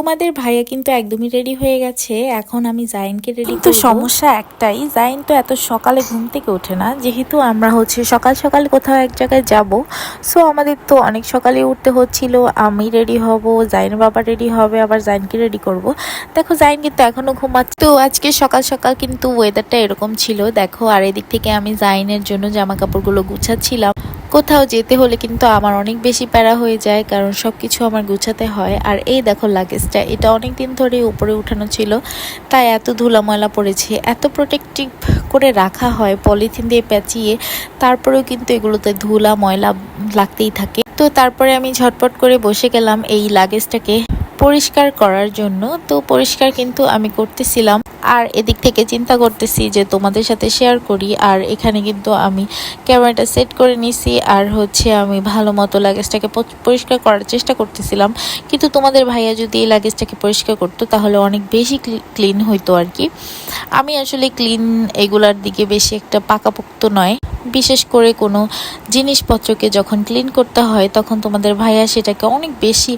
তোমাদের ভাইয়া কিন্তু একদমই রেডি হয়ে গেছে। এখন আমি জাইনকে রেডি কিন্তু সমস্যা একটাই জাইন তো এত সকালে ঘুম থেকে ওঠে না যেহেতু আমরা হচ্ছে সকাল সকাল কোথাও এক জায়গায় যাব। সো আমাদের তো অনেক সকালে উঠতে হচ্ছিল আমি রেডি হব জাইন বাবা রেডি হবে আবার জাইনকে রেডি করব। দেখো জাইন কিন্তু এখনও ঘুমাচ্ছে। তো আজকে সকাল সকাল কিন্তু ওয়েদারটা এরকম ছিল। দেখো আর এদিক থেকে আমি জাইনের জন্য জামা কাপড়গুলো গুছাচ্ছিলাম। কোথাও যেতে হলে কিন্তু আমার অনেক বেশি প্যারা হয়ে যায়, কারণ সব কিছু আমার গুছাতে হয়। আর এই দেখো লাগেজটা এটা অনেক দিন ধরে উপরে উঠানো ছিল, তাই এত ধুলা ময়লা পড়েছে। এত প্রোটেক্টিভ করে রাখা হয়, পলিথিন দিয়ে পেঁচিয়ে, তারপরেও কিন্তু এগুলোতে ধুলা ময়লা লাগতেই থাকে। তো তারপরে আমি ঝটপট করে বসে গেলাম এই লাগেজটাকে পরিষ্কার করার জন্য। তো পরিষ্কার কিন্তু আমি করতেছিলাম। আর এদিক থেকে চিন্তা করতেছি যে তোমাদের সাথে শেয়ার করি, আর এখানে কিন্তু আমি ক্যামেরাটা সেট করে নিছি, আর হচ্ছে আমি ভালো মতো লাগেজটাকে পরিষ্কার করার চেষ্টা করতেছিলাম। কিন্তু তোমাদের ভাইয়া যদি এই লাগেজটাকে পরিষ্কার করতো, তাহলে অনেক বেশি ক্লিন হইতো আর কি। আমি আসলে ক্লিন এগুলার দিকে বেশি একটা পাকাপোক্ত নয়। বিশেষ করে কোনো জিনিসপত্রকে যখন ক্লিন করতে হয়, তখন তোমাদের ভাইয়া সেটাকে অনেক বেশি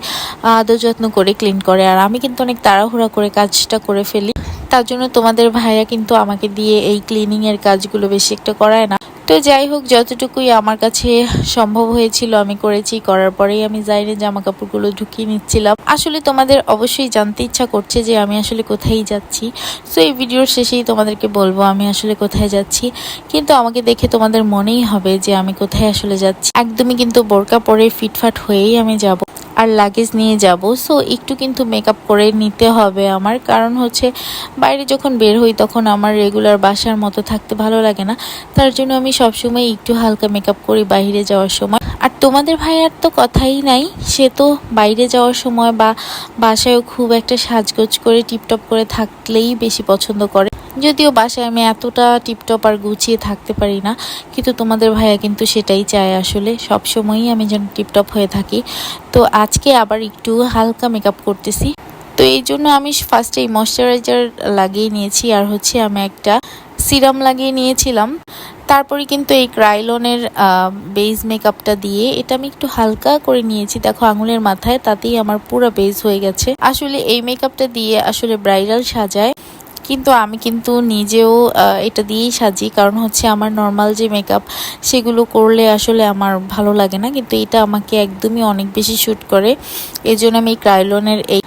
আদর যত্ন করে ক্লিন করে। আর আমি কিন্তু অনেক তাড়াহুড়া করে কাজটা করে ফেলি। তার জন্য তোমাদের ভাইয়া কিন্তু আমাকে দিয়ে এই ক্লিনিং এর কাজগুলো বেশি একটা করায় না। তো যাই হোক, যতটুকুই আমার কাছে সম্ভব হয়েছিল আমি করেছি, করার পরেই আমি জাইনে জামা কাপড়গুলো ঢুকিয়ে নিচ্ছিলাম। আসলে তোমাদের অবশ্যই জানতে ইচ্ছা করছে যে আমি আসলে কোথায় যাচ্ছি। সো এই ভিডিওর শেষেই তোমাদেরকে বলব, আমি আসলে কোথায় যাচ্ছি। কিন্তু আমাকে দেখে তোমাদের মনেই হবে যে আমি কোথায় আসলে যাচ্ছি। একদমই কিন্তু বোরকা পরে ফিটফাট হয়েই আমি যাব। আর লাগেজ নিয়ে যাব। সো একটু কিন্তু মেকআপ করে নিতে হবে আমার। কারণ হচ্ছে, বাইরে যখন বের হই, তখন আমার রেগুলার বাসার মতো থাকতে ভালো লাগে না। তার জন্য আমি সবসময় একটু হালকা মেকআপ করি বাইরে যাওয়ার সময়। আর তোমাদের ভাইয়ার তো কথাই নাই। সে তো বাইরে যাওয়ার সময় বা বাসায়ও খুব একটা সাজগোজ করে, টিপটপ করে থাকলেই বেশি পছন্দ করে। যদিও বাসায় আমি এতটা টিপটপ আর গুছিয়ে থাকতে পারি না, কিন্তু তোমাদের ভাইয়া কিন্তু সেটাই চায় আসলে। সব সময়ই আমি যেন টিপটপ হয়ে থাকি। তো আজকে আবার একটু হালকা মেকআপ করতেছি। তো এই জন্য আমি ফার্স্টে এই ময়শ্চারাইজার লাগিয়ে নিয়েছি, আর হচ্ছে আমি একটা সিরাম লাগিয়ে নিয়েছিলাম। তারপরে কিন্তু এই ক্রাইলনের বেজ মেকআপটা দিয়ে এটা আমি একটু হালকা করে নিয়েছি। দেখো আঙুলের মাথায়, তাতেই আমার পুরো বেজ হয়ে গেছে। আসলে এই মেকআপটা দিয়ে আসলে ব্রাইডাল সাজায়। কিন্তু আমি কিন্তু নিজেও এটা দিয়েই সাজি। কারণ হচ্ছে আমার নর্মাল যে মেকআপ সেগুলো করলে আসলে আমার ভালো লাগে না। কিন্তু এটা আমাকে একদমই অনেক বেশি শ্যুট করে। এই জন্য আমি ক্রাইলনের এই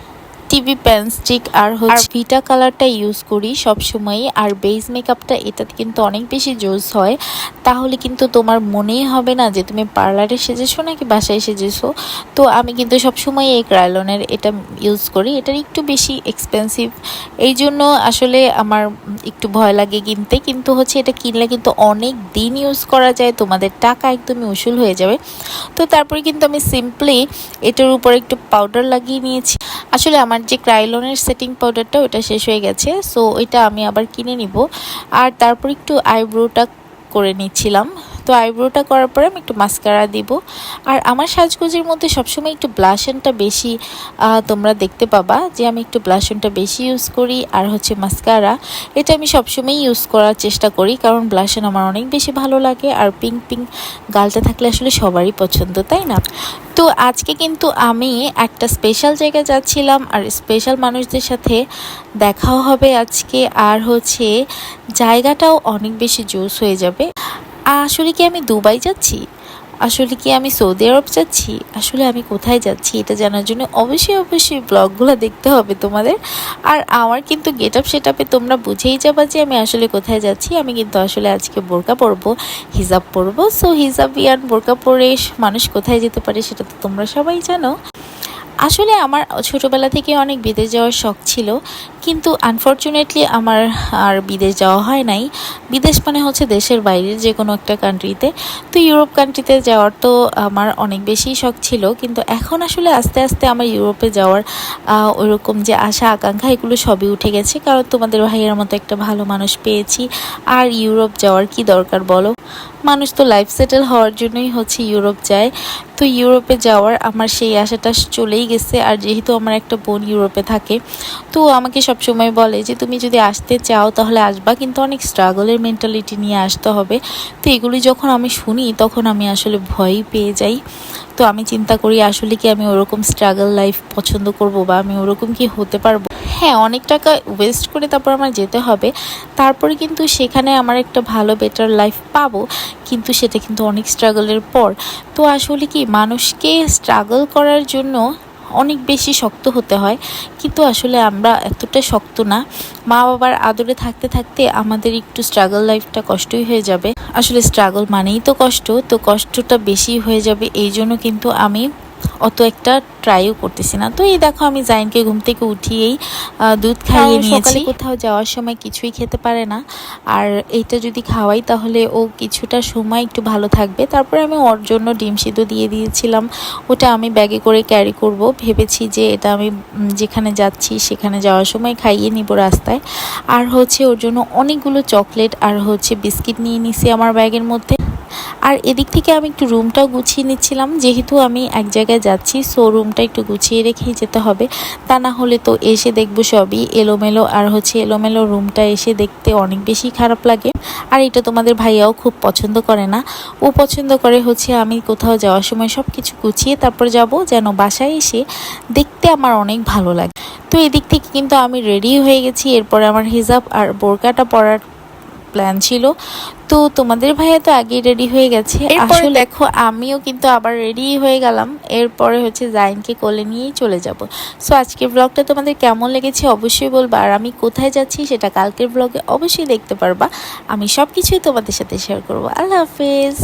টিভি পেন স্টিক আর হচ্ছে ভিটা কালারটা ইউজ করি সব সময় আর বেস মেকআপটা এটাতে কিন্তু অনেক বেশি জোস হয়। তাহলে কিন্তু তোমার মনেই হবে না যে তুমি পার্লারে সেজেছো নাকি বাসায় সেজেছো। তো আমি কিন্তু সব সময় এই ক্রাইলনের এটা ইউজ করি। এটার একটু বেশি এক্সপেন্সিভ এই জন্য আসলে আমার একটু ভয় লাগে কিনতে। কিন্তু হচ্ছে এটা কিনলে কিন্তু অনেক দিন ইউজ করা যায়। তোমাদের টাকা একদমই উসুল হয়ে যাবে। তো তারপরে কিন্তু আমি সিম্পলি এটার উপর একটু পাউডার লাগিয়ে নিয়েছি। আসলে আমার যে ক্রাইলনের সেটিং পাউডারটা ওটা শেষ হয়ে গেছে সো ওইটা আমি আবার কিনে নিব। আর তারপর একটু আইব্রোটা করে নিচ্ছিলাম। তো আইব্রোটা করার পরে আমি একটু মাস্কারা দিব। আর আমার সাজগোজের মধ্যে সবসময় একটু ব্লাশনটা বেশি তোমরা দেখতে পাবা যে আমি একটু ব্লাশনটা বেশি ইউজ করি। আর হচ্ছে মাস্কারা, এটা আমি সবসময় ইউজ করার চেষ্টা করি কারণ ব্লাশন আমার অনেক বেশি ভালো লাগে। আর পিঙ্ক পিঙ্ক গালটা থাকলে আসলে সবারই পছন্দ, তাই না? তো আজকে কিন্তু আমি একটা স্পেশাল জায়গায় যাচ্ছিলাম আর স্পেশাল মানুষদের সাথে দেখাও হবে আজকে। আর হচ্ছে জায়গাটাও অনেক বেশি জোস হয়ে যাবে। আসলে কি আমি দুবাই যাচ্ছি? আসলে কি আমি সৌদি আরব যাচ্ছি? আসলে আমি কোথায় যাচ্ছি? এটা জানার জন্য অবশ্যই অবশ্যই ব্লগগুলো দেখতে হবে তোমাদের। আর আমার কিন্তু গেট আপ সেট আপে তোমরা বুঝেই যাবা যে আমি আসলে কোথায় যাচ্ছি। আমি কিন্তু আসলে আজকে বোরকা পরবো, হিজাব পরবো। সো হিজাব ইয়ান বোরকা পরে মানুষ কোথায় যেতে পারে সেটা তো তোমরা সবাই জানো। আসলে আমার ছোটোবেলা থেকে অনেক বিদেশ যাওয়ার শখ ছিল। কিন্তু আনফর্চুনেটলি আমার আর বিদেশ যাওয়া হয় নাই। বিদেশ মানে হচ্ছে দেশের বাইরের যে কোনো একটা কান্ট্রিতে তো ইউরোপ কান্ট্রিতে যাওয়ার তো আমার অনেক বেশি শখ ছিল। কিন্তু এখন আসলে আস্তে আস্তে আমার ইউরোপে যাওয়ার ওইরকম যে আশা, আকাঙ্ক্ষা, এগুলো সবই উঠে গেছে। কারণ তোমাদের ভাইয়ের মতো একটা ভালো মানুষ পেয়েছি। আর ইউরোপ যাওয়ার কি দরকার বলো? মানুষ তো লাইফ সেটেল হওয়ার জন্যই হচ্ছে ইউরোপ যায়। তো ইউরোপে যাওয়ার আমার সেই আশাটা চলেই গেছে। আর যেহেতু আমার একটা বোন ইউরোপে থাকে, তো আমাকে সব সবসময় বলে যে, তুমি যদি আসতে চাও তাহলে আসবা। কিন্তু অনেক স্ট্রাগলের মেন্টালিটি নিয়ে আসতে হবে। তো এগুলি যখন আমি শুনি, তখন আমি আসলে ভয়ই পেয়ে যাই। তো আমি চিন্তা করি, আসলে কি আমি ওরকম স্ট্রাগল লাইফ পছন্দ করব বা আমি ওরকম কি হতে পারব? হ্যাঁ অনেক টাকা ওয়েস্ট করে তারপর আমার যেতে হবে। তারপরে কিন্তু সেখানে আমার একটা ভালো বেটার লাইফ পাবো। কিন্তু সেটা কিন্তু অনেক স্ট্রাগলের পর। তো আসলে কি, মানুষকে স্ট্রাগল করার জন্য অনেক বেশি শক্ত হতে হয়। কিন্তু আসলে আমরা এতটা শক্ত না। মা বাবার আদরে থাকতে থাকতে আমাদের একটু স্ট্রাগল লাইফটা কষ্টই হয়ে যাবে। আসলে স্ট্রাগল মানেই তো কষ্ট। তো কষ্টটা বেশি হয়ে যাবে। এই জন্য কিন্তু আমি অত একটা ট্রাইও করতেছি না। তো এই দেখো আমি জাইনকে ঘুম থেকে উঠিয়েই দুধ খাইয়ে নিয়েছি। কোথাও যাওয়ার সময় কিছুই খেতে পারে না। আর এটা যদি খাওয়াই তাহলে ও কিছুটা সময় একটু ভালো থাকবে। তারপরে আমি ওর জন্য ডিম সিদ্ধ দিয়ে দিয়েছিলাম। ওটা আমি ব্যাগে করে ক্যারি করব। ভেবেছি যে এটা আমি যেখানে যাচ্ছি সেখানে যাওয়ার সময় খাইয়ে নিব রাস্তায়। আর হচ্ছে ওর জন্য অনেকগুলো চকলেট আর হচ্ছে বিস্কিট নিয়ে নিছি আমার ব্যাগের মধ্যে। আর এদিক থেকে আমি একটু রুমটাও গুছিয়ে নিচ্ছিলাম। যেহেতু আমি এক জায়গায় যাচ্ছি সো রুমটা একটু গুছিয়ে রেখেই যেতে হবে। তা না হলে তো এসে দেখব সবই এলোমেলো, আর হচ্ছে এলোমেলো রুমটা এসে দেখতে অনেক বেশি খারাপ লাগে। আর এটা তোমাদের ভাইয়াও খুব পছন্দ করে না। ও পছন্দ করে হচ্ছে আমি কোথাও যাওয়ার সময় সব কিছু গুছিয়ে তারপর যাব যেন বাসায় এসে দেখতে আমার অনেক ভালো লাগে। তো এদিক থেকে কিন্তু আমি রেডি হয়ে গেছি। এরপরে আমার হিজাব আর বোরকাটা পরার প্ল্যান ছিল। তো তোমাদের ভাইয়া তো আগেই রেডি হয়ে গেছে। আসলে দেখো আমিও কিন্তু আবার রেডি হয়ে গেলাম। এরপরে হচ্ছে জাইনকে কোলে নিয়েই চলে যাব। সো আজকের ব্লগটা তোমাদের কেমন লেগেছে অবশ্যই বলবা। আর আমি কোথায় যাচ্ছি সেটা কালকের ব্লগে অবশ্যই দেখতে পারবা। আমি সব কিছুই তোমাদের সাথে শেয়ার করব। আল্লাহ হাফেজ।